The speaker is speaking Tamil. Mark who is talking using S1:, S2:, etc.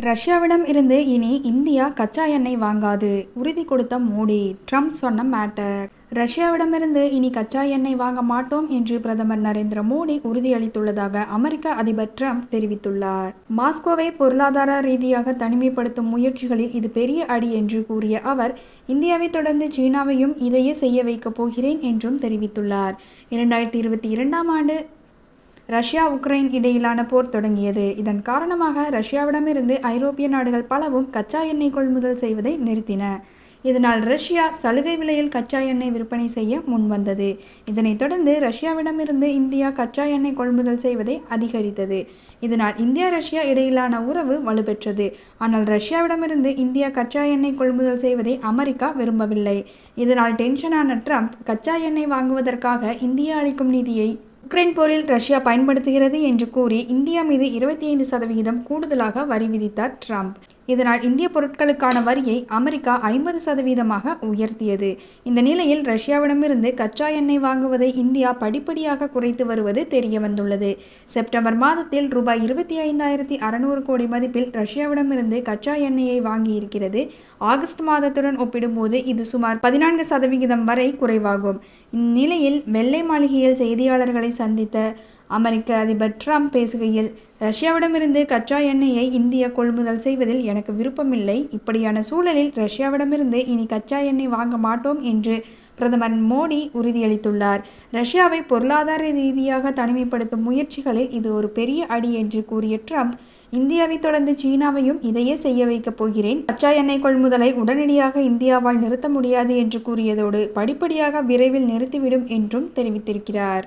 S1: ரஷ்யாவிடம் இருந்து இனி இந்தியா கச்சா எண்ணெய் வாங்காது. உறுதி கொடுத்த மோடி. ட்ரம்ப் சொன்ன மேட்டர். ரஷ்யாவிடமிருந்து இனி கச்சா எண்ணெய் வாங்க மாட்டோம் என்று பிரதமர் நரேந்திர மோடி உறுதியளித்துள்ளதாக அமெரிக்க அதிபர் ட்ரம்ப் தெரிவித்துள்ளார். மாஸ்கோவை பொருளாதார ரீதியாக தனிமைப்படுத்தும் முயற்சிகளில் இது பெரிய அடி என்று கூறிய அவர் இந்தியாவை தொடர்ந்து சீனாவையும் இதையே செய்ய வைக்கப் போகிறேன் என்றும் தெரிவித்துள்ளார். இரண்டாயிரத்தி இருபத்தி இரண்டாம் ஆண்டு ரஷ்யா உக்ரைன் இடையிலான போர் தொடங்கியது. இதன் காரணமாக ரஷ்யாவிடமிருந்து ஐரோப்பிய நாடுகள் பலவும் கச்சா எண்ணெய் கொள்முதல் செய்வதை நிறுத்தின. இதனால் ரஷ்யா சலுகை விலையில் கச்சா எண்ணெய் விற்பனை செய்ய முன்வந்தது. இதனைத் தொடர்ந்து ரஷ்யாவிடமிருந்து இந்தியா கச்சா எண்ணெய் கொள்முதல் செய்வதை அதிகரித்தது. இதனால் இந்தியா ரஷ்யா இடையிலான உறவு வலுப்பெற்றது. ஆனால் ரஷ்யாவிடமிருந்து இந்தியா கச்சா எண்ணெய் கொள்முதல் செய்வதை அமெரிக்கா விரும்பவில்லை. இதனால் டென்ஷனான ட்ரம்ப் கச்சா எண்ணெய் வாங்குவதற்காக இந்தியா அளிக்கும் நிதியை உக்ரைன் போரில் ரஷ்யா பயன்படுத்துகிறது என்று கூறி இந்தியா மீது இருபத்தி ஐந்து சதவிகிதம் கூடுதலாக வரி விதித்தார் ட்ரம்ப். இதனால் இந்திய பொருட்களுக்கான வரியை அமெரிக்கா ஐம்பது சதவீதமாக உயர்த்தியது. இந்த நிலையில் ரஷ்யாவிடமிருந்து கச்சா எண்ணெய் வாங்குவதை இந்தியா படிப்படியாக குறைத்து வருவது தெரிய வந்துள்ளது செப்டம்பர் மாதத்தில் ரூபாய் இருபத்தி ஐந்தாயிரத்தி அறுநூறு கோடி மதிப்பில் ரஷ்யாவிடமிருந்து கச்சா எண்ணெயை வாங்கியிருக்கிறது. ஆகஸ்ட் மாதத்துடன் ஒப்பிடும்போது இது சுமார் பதினான்கு சதவிகிதம் வரை குறைவாகும். இந்நிலையில் வெள்ளை மாளிகையில் செய்தியாளர்களை சந்தித்த அமெரிக்க அதிபர் ட்ரம்ப் பேசுகையில் ரஷ்யாவிடமிருந்து கச்சா எண்ணெயை இந்தியா கொள்முதல் செய்வதில் எனக்கு விருப்பமில்லை. இப்படியான சூழலில் ரஷ்யாவிடமிருந்து இனி கச்சா எண்ணெய் வாங்க மாட்டோம் என்று பிரதமர் மோடி உறுதியளித்துள்ளார். ரஷ்யாவை பொருளாதார ரீதியாக தனிமைப்படுத்தும் முயற்சிகளில் இது ஒரு பெரிய அடி என்று கூறிய ட்ரம்ப் இந்தியாவை தொடர்ந்து சீனாவையும் இதையே செய்ய வைக்கப் போகிறேன். கச்சா எண்ணெய் கொள்முதலை உடனடியாக இந்தியாவால் நிறுத்த முடியாது என்று கூறியதோடு படிப்படியாக விரைவில் நிறுத்திவிடும் என்றும் தெரிவித்திருக்கிறார்.